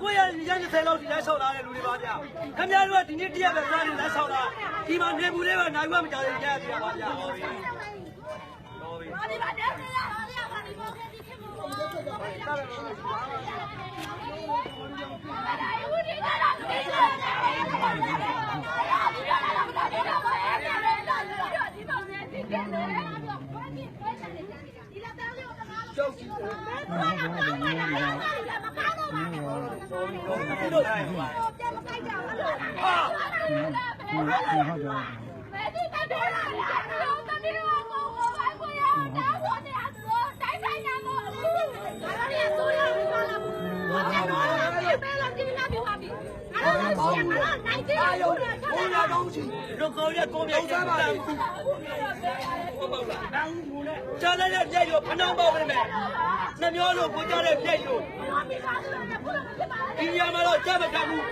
900ရ90လောက်ဒီလမ်းလျှောက်လာတဲ့လူတွေပါဗျာခင်ဗျားတို့ကဒီနေ့တရက်ပဲစားနေလမ်းလျှောက်လာဒီမှာနေဘူးလေးပဲနိုင်ဝမကြတဲ့ကြက်ပြပါဗျာတော်ပြီတော်ပြီတော်ပြီပါတဲ့ဆရာတော်ရပါဒီပေါ်ခဲ့ဒီခင်ဗျားတို့ကျောက်ကြီး ကောင်းချီရုပ်ကောင်းရဲ့ကောင်းရဲ့တန်ခုဟုတ်ပါလား တန်ခုနဲ့ကြားတဲ့ပြည့်ရောဖနှောင်းပေါက်နေမယ်နှမျောလို့ကိုကြတဲ့ပြည့်ရောဒီညမှာတော့ကြားမတတ်ဘူး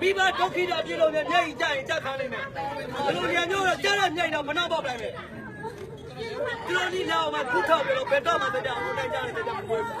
ပြီးပါဒုက္ခိတာပြည့်လို့မျက်ရည်ကြရင်ကြက်ခါနေမယ်ဘလိုညမျိုးတော့ကြားတဲ့မြိုင်တော့ဖနှောင်းပေါက်လိုက်မယ်ဒီလိုဒီလောက်မှခုထောက်ပြီးတော့ဘယ်တော့မှတကြအောင်နိုင်ကြတယ်ကြမကွေးဘူး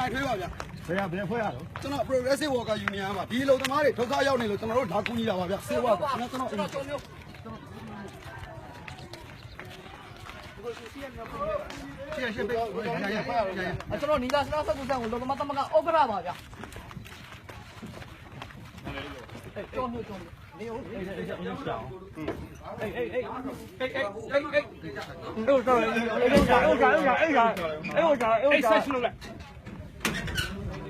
နိုင်ထွေးပါဗျာဘယ်ရဘယ်ဖွဲ့ရတော့ကျွန်တော် progressive worker union ပါဒီလုံသမားတွေဒုက္ခရောက်နေလို့ကျွန်တော်တို့ဓာကူညီတာပါဗျာဆေးဝါးပါကျွန်တော်ကျွန်တော်ကျွန်တော်ရှေ့ရှေ့ပေးရရရရကျွန်တော်နီလာစရာဆက်ကူဆန်ကိုလုံသမားတမကဩဂရပါဗျာအဲ့တော်မျိုးတော်မျိုးနေဦးအေးအေးအေးအေးအေးအေးအေးတို့တော့အေးအေးအေးအေးအေးအေးအေးဆက်ရှင်းလို့လိုက်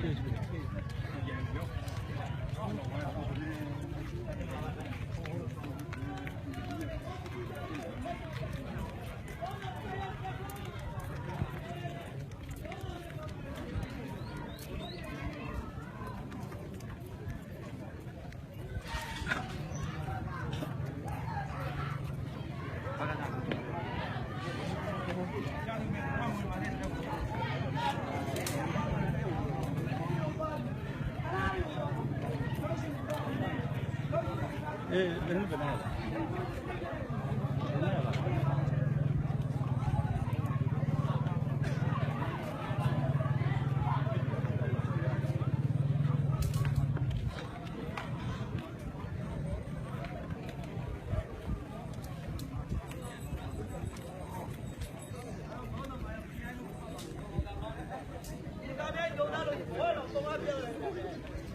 excuse me.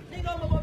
Diga, mamá.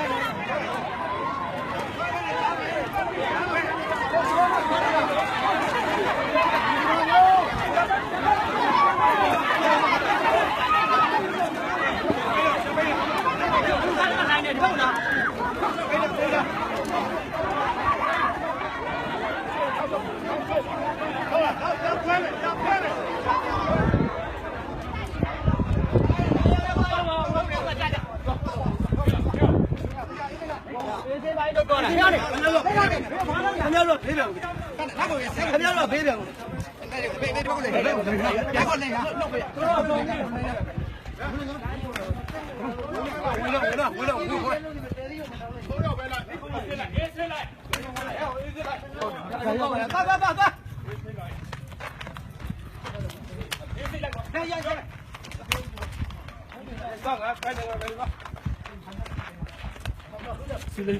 Xin lỗi.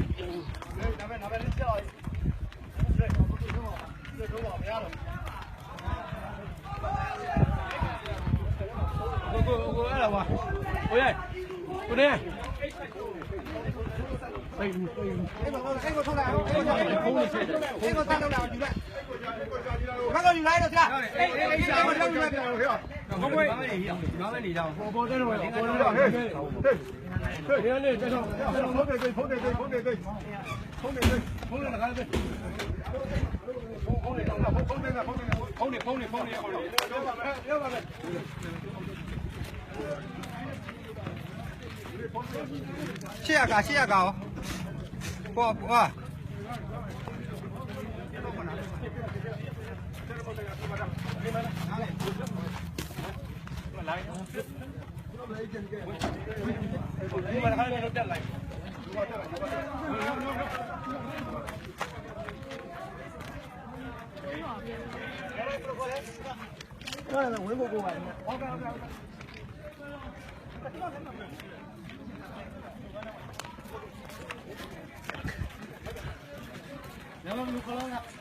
ကိုကိုကိုအဲ့ဒါပါကိုရဲကိုနေစိတ်စိတ်အဲ့တော့အဲ့ကိုထုတ်လိုက်အောင်အဲ့ကိုထုတ်လိုက်အောင်အဲ့ကိုတက်လောက်လာယူလိုက်ခါတော့ယူလိုက်တော့ဆရာအေးအေးအေးဆရာမထုတ်လိုက်ပြန်လို့ခေဘုံဘွေးဘာလဲနေကြအောင်ပေါ်ပေါ်တဲ့တော့ပေါ်တော့ဟေးဟေး 对，你看这介绍，介绍，跑队队，跑队队，跑队队，跑队队，跑队来，跑队。谢谢哥，谢谢哥，我我。哎，我来。来来，我过来。过来。来来来，我。过来。